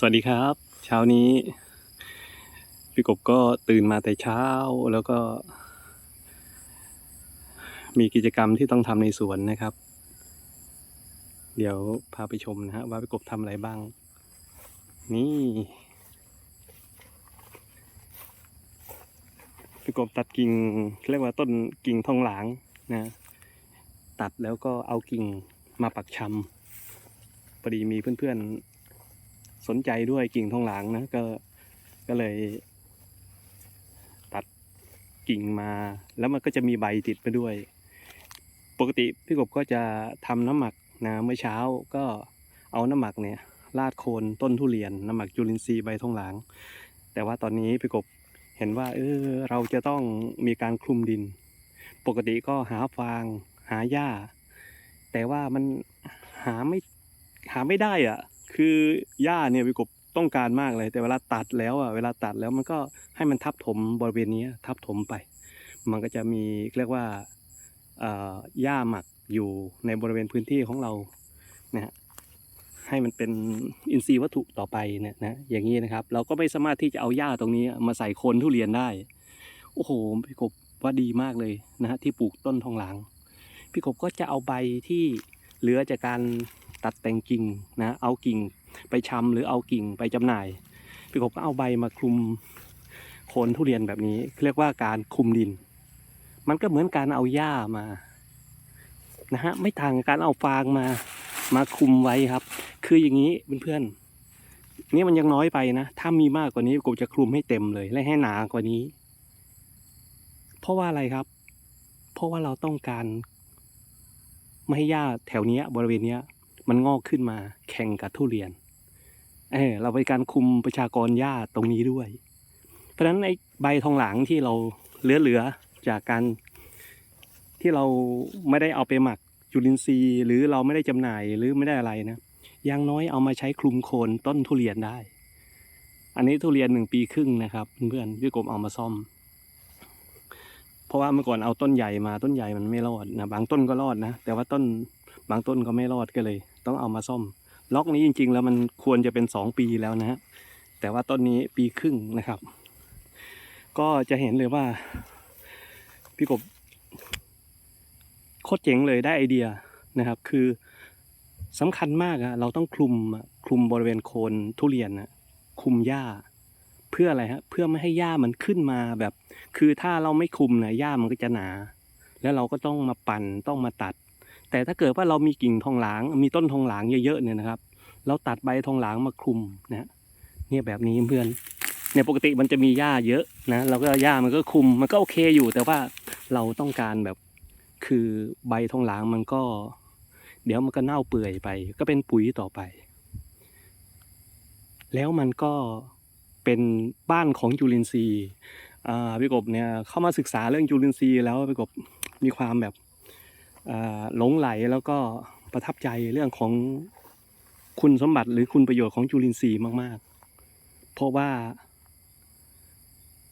สวัสดีครับ เช้านี้ พี่กบก็ตื่นมาแต่เช้าแล้วก็ มีกิจกรรมที่ต้องทำในสวนนะครับ เดี๋ยวพาไปชมนะฮะว่าพี่กบทำอะไรบ้าง นี่พี่กบตัดกิ่งเรียกว่าต้นกิ่งทองหลางนะ ตัดแล้วก็เอากิ่งมาปักชำพอดีมีเพื่อนๆ สนใจด้วยกิ่งทองหลางนะก็ก็เลย ตัดกิ่งมา แล้วมันก็จะมีใบติดไปด้วย ปกติพี่กบก็จะทำน้ำหมักนะเมื่อเช้าก็เอาน้ำหมักเนี่ยราดโคนต้นทุเรียนน้ำหมักจุลินทรีย์ใบทองหลาง แต่ว่าตอนนี้พี่กบเห็นว่าเออเราจะต้องมีการคลุมดิน ปกติก็หาฟางหาหญ้า แต่ว่ามันหาไม่หาไม่ได้อะ คือหญ้าเนี่ยวิกบต้องการมากเลย แต่เวลาตัดแล้วอะเวลาตัดแล้วมันก็ให้มันทับถมบริเวณนี้ทับถมไป มันก็จะมีเรียกว่าหญ้าหมักอยู่ในบริเวณพื้นที่ของเรานะฮะให้มันเป็นอินทรีย์วัตถุต่อไปเนี่ยนะอย่างนี้นะครับ เราก็ไม่สามารถที่จะเอาหญ้าตรงนี้มาใส่โคนทุเรียนได้ โอ้โหพี่กบว่าดีมากเลยนะฮะที่ปลูกต้นทองหลางพี่กบก็จะเอาใบที่เหลือจากการ ตัดแต่งกิ่งนะเอากิ่งไปชำหรือเอากิ่งไปจำหน่าย พี่กบก็เอาใบมาคลุมโคนทุเรียนแบบนี้เรียกว่าการคลุมดิน มันก็เหมือนการเอาหญ้ามานะฮะไม่ต่างกับการเอาฟางมามาคลุมไว้ครับ คืออย่างนี้เพื่อนๆนี่มันยังน้อยไปนะ ถ้ามีมากกว่านี้กบจะคลุมให้เต็มเลย และให้หนากว่านี้ เพราะว่าอะไรครับ เพราะว่าเราต้องการ ไม่ให้หญ้าแถวนี้บริเวณนี้ มันงอกขึ้นมาแข่งกับทุเรียน เออเราเป็นการคุมประชากรหญ้าตรงนี้ด้วย เพราะฉะนั้นไอ้ใบทองหลางที่เราเหลือๆจากการที่เราไม่ได้เอาไปหมักจุลินทรีย์ หรือเราไม่ได้จำหน่ายหรือไม่ได้อะไรนะอย่างน้อยเอามาใช้คลุมโคนต้นทุเรียนได้ อันนี้ทุเรียนหนึ่งปีครึ่งนะครับเพื่อนๆพี่กบเอามาซ่อม เพราะว่าเมื่อก่อนเอาต้นใหญ่มาต้นใหญ่มันไม่รอดนะบางต้นก็รอดนะแต่ว่าต้นบางต้นก็ไม่รอดก็เลย ต้องเอามาซ่อม ล็อกนี้จริง ๆ แล้วมันควรจะเป็นสองปีแล้วนะฮะแต่ว่าต้นนี้ปีครึ่งนะครับ ก็จะเห็นเลยว่า พี่กบโคตรเจ๋งเลยได้ไอเดียนะครับ คือสำคัญมากอะเราต้องคลุมคลุมบริเวณโคนทุเรียนนะคลุมหญ้าเพื่ออะไรฮะเพื่อไม่ให้หญ้ามันขึ้นมาแบบ คือถ้าเราไม่คลุมนะหญ้ามันก็จะหนา แล้วเราก็ต้องมาปั่นต้องมาตัด แต่ถ้าเกิดว่าเรามีกิ่งทองหลาง มีต้นทองหลางเยอะๆเนี่ยนะครับเราตัดใบทองหลางมาคลุมนะเนี่ยแบบนี้เพื่อนเนี่ยปกติมันจะมีหญ้าเยอะนะเราก็หญ้ามันก็คลุมมันก็โอเคอยู่ แต่ว่าเราต้องการแบบคือใบทองหลางมันก็ เดี๋ยวมันก็เน่าเปื่อยไป ก็เป็นปุ๋ยต่อไป แล้วมันก็เป็นบ้านของจุลินทรีย์อ่าพี่กบเนี่ยเข้ามาศึกษาเรื่องจุลินทรีย์แล้วพี่กบมีความแบบ หลงไหลแล้วก็ประทับใจเรื่องของคุณสมบัติหรือคุณประโยชน์ของจุลินทรีย์มาก ๆ เพราะว่า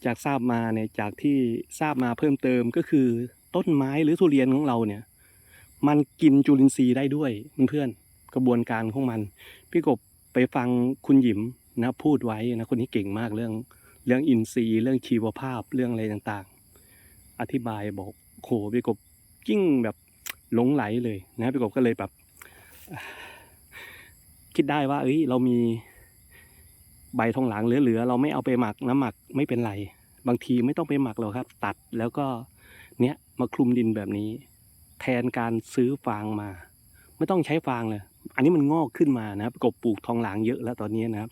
จากทราบมาเนี่ยจากที่ทราบมาเพิ่มเติมก็คือต้นไม้หรือทุเรียนของเราเนี่ย มันกินจุลินทรีย์ได้ด้วยเพื่อนๆกระบวนการของมัน พี่กบไปฟังคุณหยิมนะพูดไว้นะคนนี้เก่งมากเรื่องเรื่องอินทรีย์ เรื่องชีวภาพเรื่องอะไรต่างๆ อธิบายบอกโหพี่กบยิ่งแบบ หลงไหลเลยนะพี่กบก็เลยแบบคิดได้ว่า เอ้ย เรามีใบทองหลางเหลือๆเราไม่เอาไปหมักน้ำหมักไม่เป็นไร บางทีไม่ต้องไปหมักหรอกครับ ตัดแล้วก็เนี้ยมาคลุมดินแบบนี้ แทนการซื้อฟางมา ไม่ต้องใช้ฟางเลยอันนี้มันงอกขึ้นมานะครับกบปลูกทองหลางเยอะแล้วตอนนี้นะครับ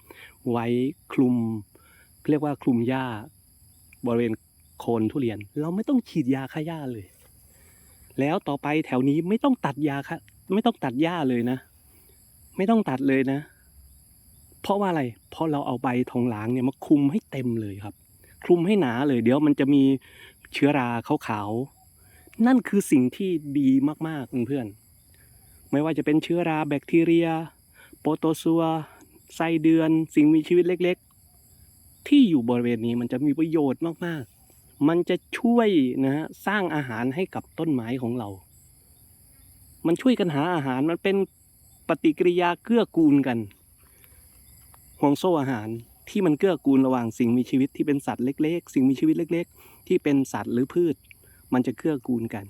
ไว้คลุมเรียกว่าคลุมหญ้า บริเวณโคนทุเรียน เราไม่ต้องฉีดยาฆ่าหญ้าเลย แล้วต่อไปแถวนี้ไม่ต้องตัดยาค่ะไม่ต้องตัดหญ้าเลยนะ ไม่ต้องตัดเลยนะ เพราะว่าอะไร เพราะเราเอาใบทองหลางเนี่ยมาคลุมให้เต็มเลยครับ คลุมให้หนาเลย เดี๋ยวมันจะมีเชื้อราขาวๆนั่นคือสิ่งที่ดีมากๆเพื่อนๆไม่ว่าจะเป็นเชื้อราแบคทีเรีย โปรโตซัวไส้เดือน สิ่งมีชีวิตเล็ก ๆ ที่อยู่บริเวณนี้มันจะมีประโยชน์มากๆ มันจะช่วยนะฮะสร้างอาหารให้กับต้นไม้ของเรา มันช่วยกันหาอาหารมันเป็นปฏิกิริยาเกื้อกูลกันห่วงโซ่อาหารที่มันเกื้อกูลระหว่างสิ่งมีชีวิตที่เป็นสัตว์เล็ก ๆ สิ่งมีชีวิตเล็ก ๆ ที่เป็นสัตว์หรือพืช มันจะเกื้อกูลกัน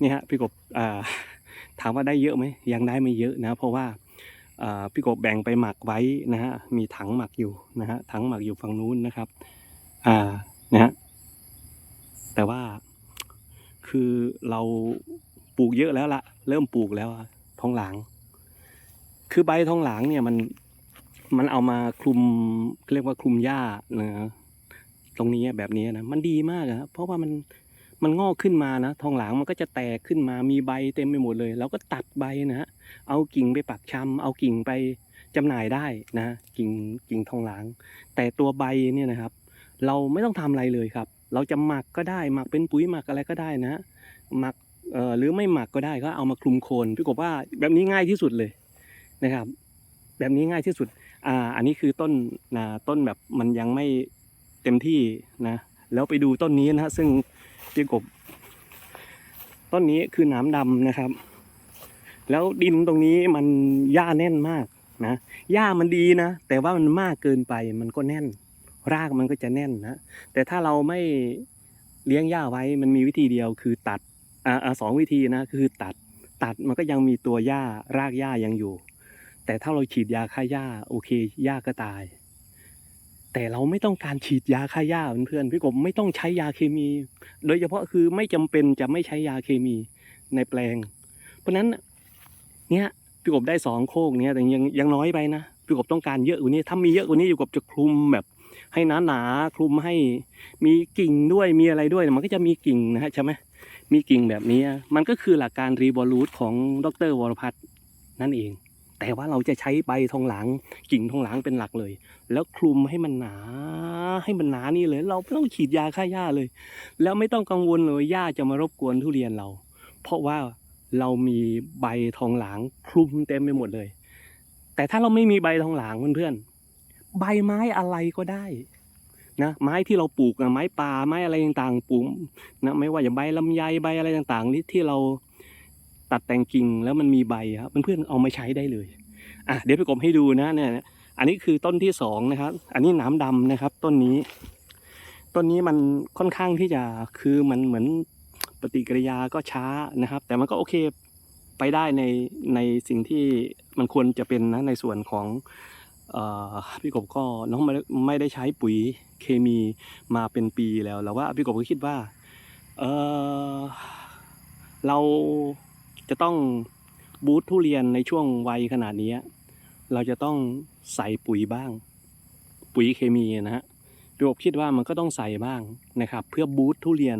นี่ฮะพี่กบถามว่าได้เยอะไหมยังได้ไม่เยอะนะ เพราะว่าพี่กบแบ่งไปหมักไว้นะฮะมีถังหมักอยู่นะฮะถังหมักอยู่ฝั่งนู้นนะครับอ่า นะฮะแต่ว่าคือเราปลูกเยอะแล้วละเริ่มปลูกแล้วอะทองหลาง คือใบทองหลางเนี่ยมันมันเอามาคลุมเรียกว่าคลุมหญ้านะตรงนี้แบบนี้นะมันดีมากอะเพราะว่ามันมันงอกขึ้นมานะทองหลางมันก็จะแตกขึ้นมามีใบเต็มไปหมดเลยเราก็ตัดใบนะฮะเอากิ่งไปปักชำเอากิ่งไปจำหน่ายได้นะ กิ่งกิ่งทองหลาง แต่ตัวใบเนี่ยนะครับ เราไม่ต้องทำอะไรเลยครับ เราจะหมักก็ได้หมักเป็นปุ๋ยหมักอะไรก็ได้นะหมักหรือไม่หมักก็ได้ก็เอามาคลุมโคนพี่กบว่าแบบนี้ง่ายที่สุดเลยนะครับ แบบนี้ง่ายที่สุดอ่าอันนี้คือต้นนะต้นแบบมันยังไม่เต็มที่นะแล้วไปดูต้นนี้นะฮะซึ่งพี่กบ ต้นนี้คือหนามดำนะครับ แล้วดินตรงนี้มันหญ้าแน่นมากนะหญ้ามันดีนะ แต่ว่ามันมากเกินไปมันก็แน่น รากมันก็จะแน่นนะแต่ถ้าเราไม่เลี้ยงหญ้าไว้มันมีวิธีเดียวคือตัดอ่าสองวิธีนะคือตัดตัดมันก็ยังมีตัวหญ้ารากหญ้ายังอยู่ แต่ถ้าเราฉีดยาฆ่าหญ้าโอเคหญ้าก็ตาย แต่เราไม่ต้องการฉีดยาฆ่าหญ้าเพื่อนพี่กบไม่ต้องใช้ยาเคมี โดยเฉพาะคือไม่จำเป็นจะไม่ใช้ยาเคมีในแปลง เพราะฉะนั้นเนี่ยพี่กบได้สองโคกเนี่ยแต่ยังยังน้อยไปนะพี่กบต้องการเยอะกว่านี้ถ้ามีเยอะกว่านี้พี่กบจะคลุมแบบ ให้หนาหนาๆคลุมให้มีกิ่งด้วยมีอะไรด้วย มันก็จะมีกิ่งนะฮะใช่ไหมมีกิ่งแบบนี้ มันก็คือหลักการรีบอลูทของดรวรพัฒน์นั่นเอง แต่ว่าเราจะใช้ใบทองหลางกิ่งทองหลางเป็นหลักเลย แล้วคลุมให้มันหนาให้มันหนานี่เลย เราไม่ต้องฉีดยาฆ่าหญ้าเลย แล้วไม่ต้องกังวลเลยหญ้าจะมารบกวนทุเรียนเรา เพราะว่าเรามีใบทองหลางคลุมเต็มไปหมดเลย แต่ถ้าเราไม่มีใบทองหลางเพื่อนๆ ใบไม้อะไรก็ได้นะไม้ที่เราปลูกนะไม้ป่าไม้อะไรต่างๆปลูกนะไม่ว่าจะใบลำไยใบอะไรต่างๆนี่ที่เราตัดแต่งกิ่งแล้วมันมีใบครับเพื่อนๆเอามาใช้ได้เลยอะเดี๋ยวไปกบให้ดูนะเนี่ยอันนี้คือต้นที่สองนะครับ อันนี้น้ำดำนะครับ ต้นนี้ ต้นนี้มันค่อนข้างที่จะคือมันเหมือนปฏิกิริยาก็ช้านะครับ แต่มันก็โอเคไปได้ในในสิ่งที่มันควรจะเป็นนะในส่วนของ พี่กบก็น้องไม่ได้ใช้ปุ๋ยเคมีมาเป็นปีแล้วแล้วว่าพี่กบก็คิดว่าเออเราจะต้องบูททุเรียนในช่วงวัยขนาดนี้ เราจะต้องใส่ปุ๋ยบ้าง ปุ๋ยเคมีนะฮะพี่กบคิดว่ามันก็ต้องใส่บ้างนะครับ เพื่อบูททุเรียน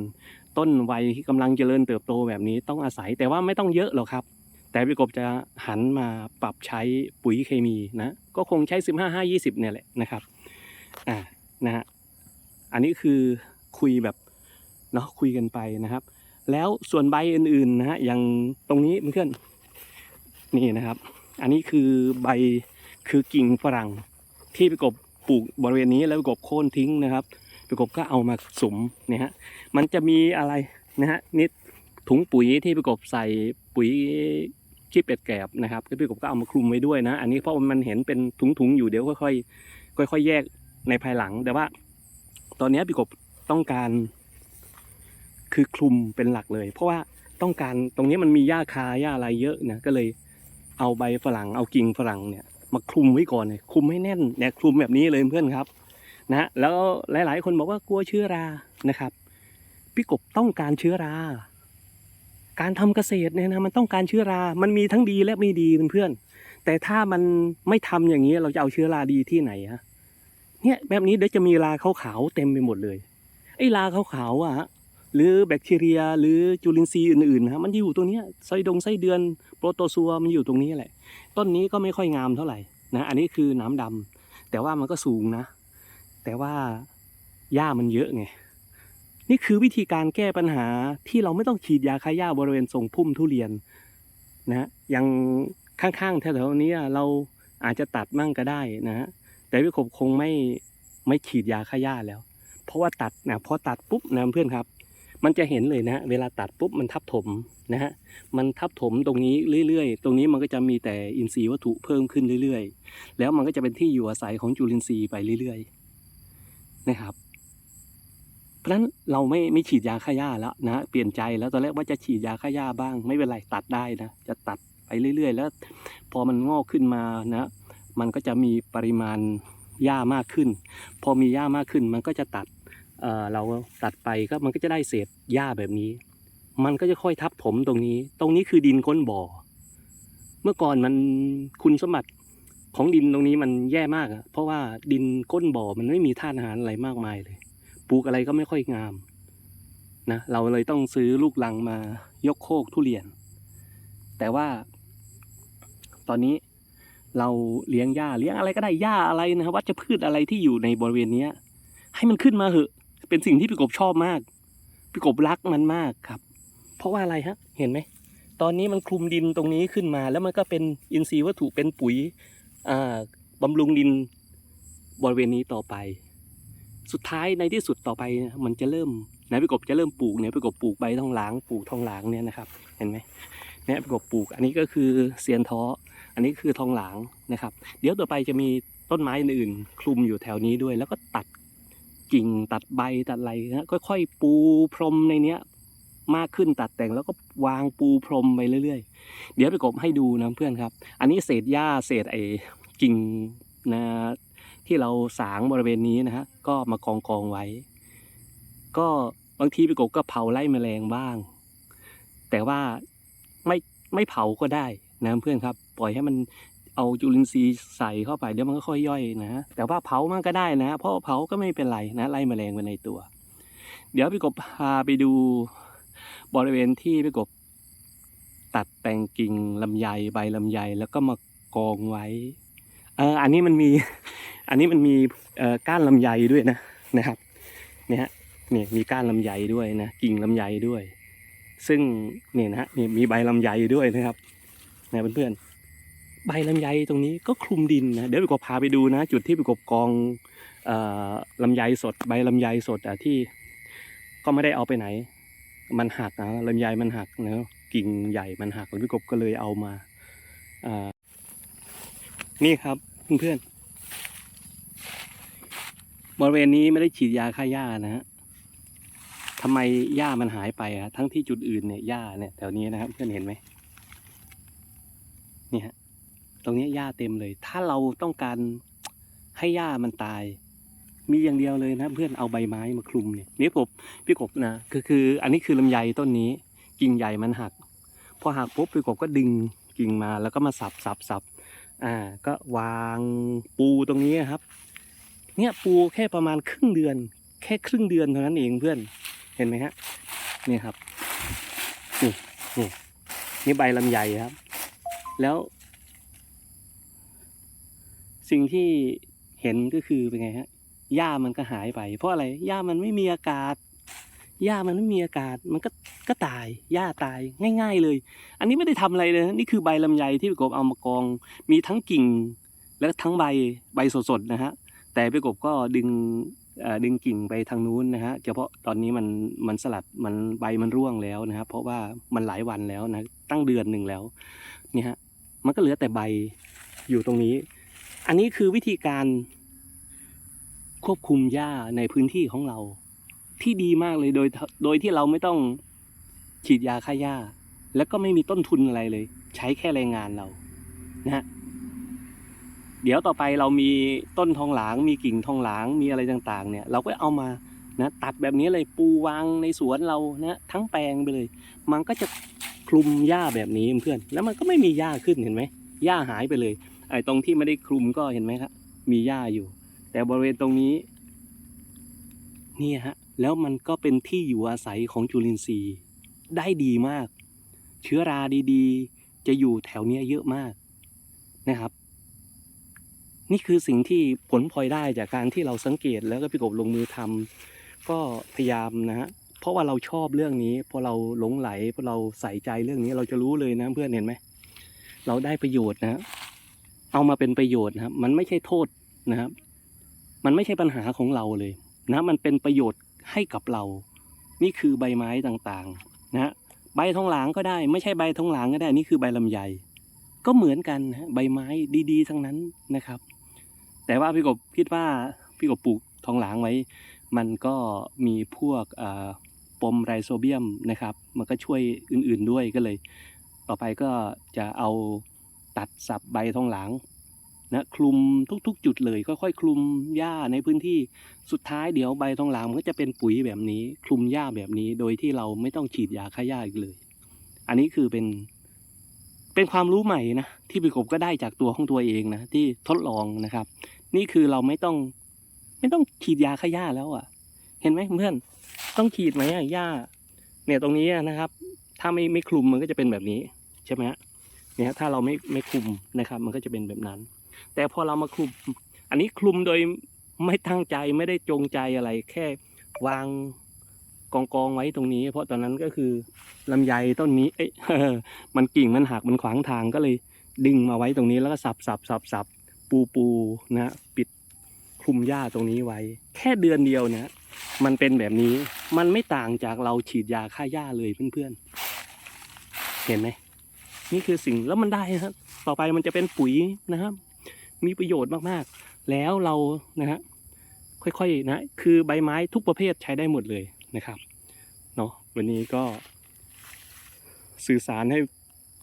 ต้นวัยที่กำลังเจริญเติบโตแบบนี้ต้องอาศัยแต่ว่าไม่ต้องเยอะหรอกครับ แต่พี่กบจะหันมาปรับใช้ปุ๋ยเคมีนะก็คงใช้ 15 5 20 เนี่ยแหละนะครับอ่านะฮะอันนี้คือคุยแบบเนาะคุยกันไปนะครับ แล้วส่วนใบอื่นๆนะฮะอย่างตรงนี้เพื่อนนี่นะครับ อันนี้คือใบคือกิ่งฝรั่งที่พี่กบปลูกบริเวณนี้แล้วพี่กบโค่นทิ้งนะครับพี่กบก็เอามาสุมเนี่ยฮะมันจะมีอะไรนะฮะนิดถุงปุ๋ยที่พี่กบใส่ปุ๋ย ขี้เป็ดแกบนะครับพี่กบก็เอามาคลุมไว้ด้วยนะ อันนี้เพราะมันเห็นเป็นถุงๆอยู่เดี๋ยวค่อยๆค่อยๆแยกในภายหลัง แต่ว่า ตอนนี้พี่กบต้องการ คือคลุมเป็นหลักเลย เพราะว่าต้องการตรงนี้มันมีหญ้าคาหญ้าอะไรเยอะนะก็เลยเอาใบฝรั่งเอากิ่งฝรั่งเนี่ยมาคลุมไว้ก่อนเนี่ยคลุมให้แน่นเนี่ยคลุมแบบนี้เลยเพื่อนครับนะแล้วหลาย ๆ คนบอกว่ากลัวเชื้อรานะครับ พี่กบต้องการเชื้อรา การทำเกษตรเนี่ยนะมันต้องการเชื้อรา มันมีทั้งดีและไม่ดีเพื่อนๆแต่ถ้ามันไม่ทำอย่างนี้เราจะเอาเชื้อราดีที่ไหนฮะเนี่ยแบบนี้เดี๋ยวจะมีราขาวๆเต็มไปหมดเลยไอ้ราขาวๆอะฮะหรือแบคทีเรีย หรือจุลินทรีย์อื่นๆนะฮะมันอยู่ตรงเนี้ยไส้ดงไส้เดือนโปรโตซัวมันอยู่ตรงนี้แหละ ต้นนี้ก็ไม่ค่อยงามเท่าไหร่นะอันนี้คือน้ำดำแต่ว่ามันก็สูงนะ แต่ว่าหญ้ามันเยอะไง นี่คือวิธีการแก้ปัญหาที่เราไม่ต้องฉีดยาฆ่าหญ้าบริเวณทรงพุ่มทุเรียนนะฮะอย่างข้างๆแถวๆนี้เราอาจจะตัดมั่งก็ได้นะฮะแต่พี่ขบคงไม่ไม่ฉีดยาฆ่าหญ้าแล้ว เพราะว่าตัดนะพอตัดปุ๊บนะเพื่อนครับ มันจะเห็นเลยนะเวลาตัดปุ๊บมันทับถมนะฮะมันทับถมตรงนี้เรื่อยๆ ตรงนี้มันก็จะมีแต่อินทรีย์วัตถุเพิ่มขึ้นเรื่อยๆ แล้วมันก็จะเป็นที่อยู่อาศัยของจุลินทรีย์ไปเรื่อยๆ นะครับ เพราะฉะนั้นเราไม่ไม่ฉีดยาฆ่าหญ้าแล้วนะเปลี่ยนใจแล้วตอนแรกว่าจะฉีดยาฆ่าหญ้าบ้าง ไม่เป็นไรตัดได้นะจะตัดไปเรื่อย ๆ แล้ว พอมันงอกขึ้นมานะมันก็จะมีปริมาณหญ้ามากขึ้น พอมีหญ้ามากขึ้นมันก็จะตัดเอ่อเราตัดไปก็มันก็จะได้เศษหญ้าแบบนี้ มันก็จะค่อยทับถมตรงนี้ ตรงนี้คือดินก้นบ่อ เมื่อก่อนมันคุณสมบัติของดินตรงนี้มันแย่มากอะเพราะว่าดินก้นบ่อมันไม่มีธาตุอาหารอะไรมากมายเลย ปลูกอะไรก็ไม่ค่อยงามนะเราเลยต้องซื้อลูกลังมายกโคกทุเรียน แต่ว่า ตอนนี้เราเลี้ยงหญ้าเลี้ยงอะไรก็ได้หญ้าอะไรนะวัชพืชอะไรที่อยู่ในบริเวณนี้ให้มันขึ้นมาเหอะ เป็นสิ่งที่พี่กบชอบมากพี่กบรักมันมากครับ เพราะว่าอะไรฮะ เห็นไหมตอนนี้มันคลุมดินตรงนี้ขึ้นมา แล้วมันก็เป็นอินทรีย์วัตถุเป็นปุ๋ยบำรุงดินบริเวณนี้ต่อไป สุดท้ายในที่สุดต่อไปมันจะเริ่มนะพี่กบจะเริ่มปลูกเนี่ยพี่กบปลูกใบทองหลางปลูกทองหลางเนี่ยนะครับ เห็นไหมเนี่ยพี่กบปลูก อันนี้ก็คือเซียนท้ออันนี้คือทองหลางนะครับ เดี๋ยวต่อไปจะมีต้นไม้อื่นๆคลุมอยู่แถวนี้ด้วย แล้วก็ตัดกิ่งตัดใบตัดอะไรนะค่อยๆ ปูพรมในเนี้ยมากขึ้นตัดแต่งแล้วก็วางปูพรมไปเรื่อยๆ เดี๋ยวไปกบให้ดูนะเพื่อนครับ อันนี้เศษหญ้าเศษไอ้กิ่งนะ ที่เราสางบริเวณนี้นะฮะก็มากองกองไว้ ก็บางทีไปกบก็เผาไล่แมลงบ้าง แต่ว่าไม่ไม่เผาก็ได้นะเพื่อนครับ ปล่อยให้มันเอาจุลินทรีย์ใส่เข้าไปเดี๋ยวมันก็ค่อยย่อยนะ แต่ว่าเผามันก็ได้นะ เพราะเผาก็ไม่เป็นไรนะ ไล่แมลงไปในตัว เดี๋ยวพี่กบพาไปดูบริเวณที่พี่กบตัดแต่งกิ่งลำไยใบลำไยแล้วก็มากองไว้ เอออันนี้มันมี อันนี้มันมีก้านลำไยด้วยนะนะครับเนี่ยฮะเนี่ยมีก้านลำไยด้วยนะกิ่งลำไยด้วย ซึ่งเนี่ยนะฮะนี่ยมีใบลำไยด้วยนะครับนะเพื่อนๆใบลำไยตรงนี้ก็คลุมดินนะเดี๋ยวพี่กบพาไปดูนะ จุดที่พี่กบกองเอ่อลำไยสด ใบลำไยสดอะที่ก็ไม่ได้เอาไปไหน มันหักนะลำไยมันหักนะกิ่งใหญ่มันหักพี่กบก็เลยเอามาอ่านี่ครับเพื่อนๆ บริเวณนี้ไม่ได้ฉีดยาฆ่าหญ้านะฮะทำไมหญ้ามันหายไปอะทั้งที่จุดอื่นเนี่ยหญ้าเนี่ยแถวนี้นะครับเพื่อนเห็นไหมนี่ฮะตรงนี้หญ้าเต็มเลย ถ้าเราต้องการให้หญ้ามันตาย มีอย่างเดียวเลยนะเพื่อนเอาใบไม้มาคลุมเนี่ยนี่ผมพี่กบนะคือคือ อันนี้คือลำไยต้นนี้ กิ่งใหญ่มันหัก พอหักปุ๊บพี่กบก็ดึงกิ่งมาแล้วก็มาสับสับสับอ่า ก็วางปูตรงนี้ครับ เนี่ยปูแค่ประมาณครึ่งเดือน แค่ครึ่งเดือนเท่านั้นเองเพื่อนเห็นไหมฮะนี่ครับนี่นี่นี่ใบลำไยครับ แล้ว สิ่งที่เห็นก็คือเป็นไงฮะหญ้ามันก็หายไป เพราะอะไรหญ้ามันไม่มีอากาศหญ้ามันไม่มีอากาศมันก็ก็ตายหญ้าตายง่าย ๆ เลย อันนี้ไม่ได้ทำอะไรเลยนี่คือใบลำไยที่พี่กบเอามากอง มีทั้งกิ่ง และทั้งใบใบสดๆนะฮะ แต่พี่กบก็ดึงดึงกิ่งไปทางนู้นนะฮะเฉพาะตอนนี้มันมันสลัดมันใบมันร่วงแล้วนะครับ เพราะว่ามันหลายวันแล้วนะตั้งเดือนหนึ่งแล้วเนี่ยฮะมันก็เหลือแต่ใบอยู่ตรงนี้ อันนี้คือวิธีการควบคุมหญ้าในพื้นที่ของเรา ที่ดีมากเลยโดยโดยที่เราไม่ต้องฉีดยาฆ่าหญ้า แล้วก็ไม่มีต้นทุนอะไรเลย ใช้แค่แรงงานเรานะฮะ เดี๋ยวต่อไปเรามีต้นทองหลางมีกิ่งทองหลางมีอะไรต่างๆ เนี่ยเราก็เอามานะตัดแบบนี้เลยปูวางในสวนเรานะทั้งแปลงไปเลย มันก็จะคลุมหญ้าแบบนี้เพื่อน แล้วมันก็ไม่มีหญ้าขึ้นเห็นไหมหญ้าหายไปเลย ไอ้ตรงที่ไม่ได้คลุมก็เห็นไหมครับมีหญ้าอยู่ แต่บริเวณตรงนี้นี่ฮะแล้วมันก็เป็นที่อยู่อาศัยของจุลินทรีย์ได้ดีมาก เชื้อราดีๆ จะอยู่แถวเนี้ยเยอะมากนะครับ นี่คือสิ่งที่ผลพลอยได้จากการที่เราสังเกตแล้วก็พี่กบลงมือทำก็พยายามนะฮะเพราะว่าเราชอบเรื่องนี้พอเราหลงไหลพอเราใส่ใจเรื่องนี้เราจะรู้เลยนะเพื่อนเห็นไหมเราได้ประโยชน์นะเอามาเป็นประโยชน์นะครับ มันไม่ใช่โทษนะครับ มันไม่ใช่ปัญหาของเราเลย นะมันเป็นประโยชน์ให้กับเรา นี่คือใบไม้ต่างๆ นะใบทองหลางก็ได้ ไม่ใช่ใบทองหลางก็ได้ นี่คือใบลำไยก็เหมือนกันนะใบไม้ดี ๆ ทั้งนั้นนะครับ แต่ว่าพี่กบคิดว่าพี่กบปลูกทองหลางไว้ มันก็มีพวกปมไรโซเบียมนะครับ มันก็ช่วยอื่นๆด้วยก็เลย ต่อไปก็จะเอาตัดสับใบทองหลางนะคลุมทุกๆ จุดเลยค่อยๆคลุมหญ้าในพื้นที่สุดท้ายเดี๋ยวใบทองหลางมันก็จะเป็นปุ๋ยแบบนี้ คลุมหญ้าแบบนี้โดยที่เราไม่ต้องฉีดยาฆ่าหญ้าอีกเลย อันนี้คือเป็น เป็นความรู้ใหม่นะที่พี่กบก็ได้จากตัวของตัวเองนะที่ทดลองนะครับ นี่คือเราไม่ต้องไม่ต้องฉีดยาฆ่าหญ้าแล้วอะ เห็นไหมเพื่อนต้องฉีดไหมอะหญ้า เนี่ยตรงนี้นะครับ ถ้าไม่ไม่คลุมมันก็จะเป็นแบบนี้ใช่ไหมฮะเนี่ยถ้าเราไม่ไม่คลุมนะครับ มันก็จะเป็นแบบนั้น แต่พอเรามาคลุม อันนี้คลุมโดยไม่ตั้งใจไม่ได้จงใจอะไรแค่วาง กองกองๆไว้ตรงนี้ เพราะตอนนั้นก็คือลำไยต้นนี้ เอ๊ะมันกิ่งมันหักมันขวางทางก็เลยดึงมาไว้ตรงนี้แล้วก็สับสับสับสับปูปูนะปิดคลุมหญ้าตรงนี้ไว้ แค่เดือนเดียวเนี่ยมันเป็นแบบนี้มันไม่ต่างจากเราฉีดยาฆ่าหญ้าเลยเพื่อนๆ เห็นไหมนี่คือสิ่งแล้วมันได้นะครับ ต่อไปมันจะเป็นปุ๋ยนะครับ มีประโยชน์มากๆ แล้วเรานะฮะค่อยๆนะ คือใบไม้ทุกประเภทใช้ได้หมดเลย นะครับเนาะวันนี้ก็ สื่อสารให้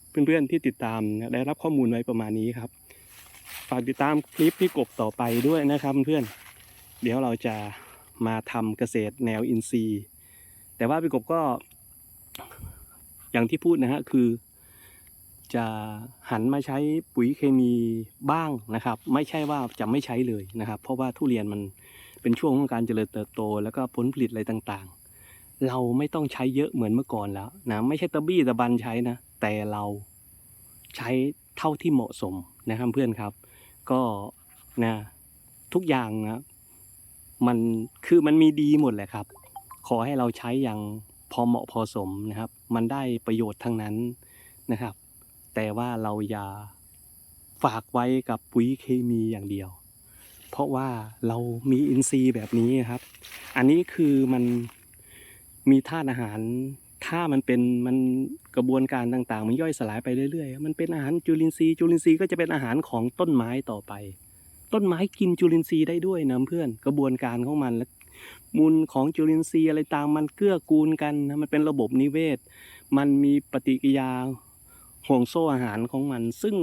เพื่อนๆที่ติดตามได้รับข้อมูลไว้ประมาณนี้ครับฝากติดตามคลิปพี่กบต่อไปด้วยนะครับเพื่อนเดี๋ยวเราจะมาทำเกษตรแนวอินทรีย์ แต่ว่าพี่กบก็ อย่างที่พูดนะฮะคือ จะหันมาใช้ปุ๋ยเคมีบ้างนะครับ ไม่ใช่ว่าจะไม่ใช้เลยนะครับ เพราะว่าทุเรียนมันเป็นช่วงของการเจริญเติบโต แล้วก็ผลผลิตอะไรต่างๆ เราไม่ต้องใช้เยอะเหมือนเมื่อก่อนแล้วนะไม่ใช่ตะบี้ตะบันใช้นะ แต่เราใช้เท่าที่เหมาะสมนะครับเพื่อนครับ ก็นะทุกอย่างนะมันคือมันมีดีหมดแหละครับ ขอให้เราใช้อย่างพอเหมาะพอสมนะครับ มันได้ประโยชน์ทั้งนั้นนะครับ แต่ว่าเราอย่าฝากไว้กับปุ๋ยเคมีอย่างเดียว เพราะว่าเรามีอินทรีย์แบบนี้ครับ อันนี้คือมัน มีธาตุอาหาร ถ้ามันเป็นมันกระบวนการต่างๆ มันย่อยสลายไปเรื่อยๆ มันเป็นอาหารจุลินทรีย์ จุลินทรีย์ก็จะเป็นอาหารของต้นไม้ต่อไป ต้นไม้กินจุลินทรีย์ได้ด้วยนะเพื่อน กระบวนการของมันและมูลของจุลินทรีย์อะไรต่างมันเกื้อกูลกันนะมันเป็นระบบนิเวศ มันมีปฏิกิริยาห่วงโซ่อาหารของมัน ซึ่ง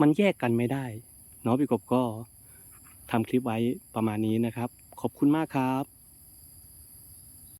มันแยกกันไม่ได้เนาะพี่กบก็ทำคลิปไว้ประมาณนี้นะครับ ขอบคุณมากครับ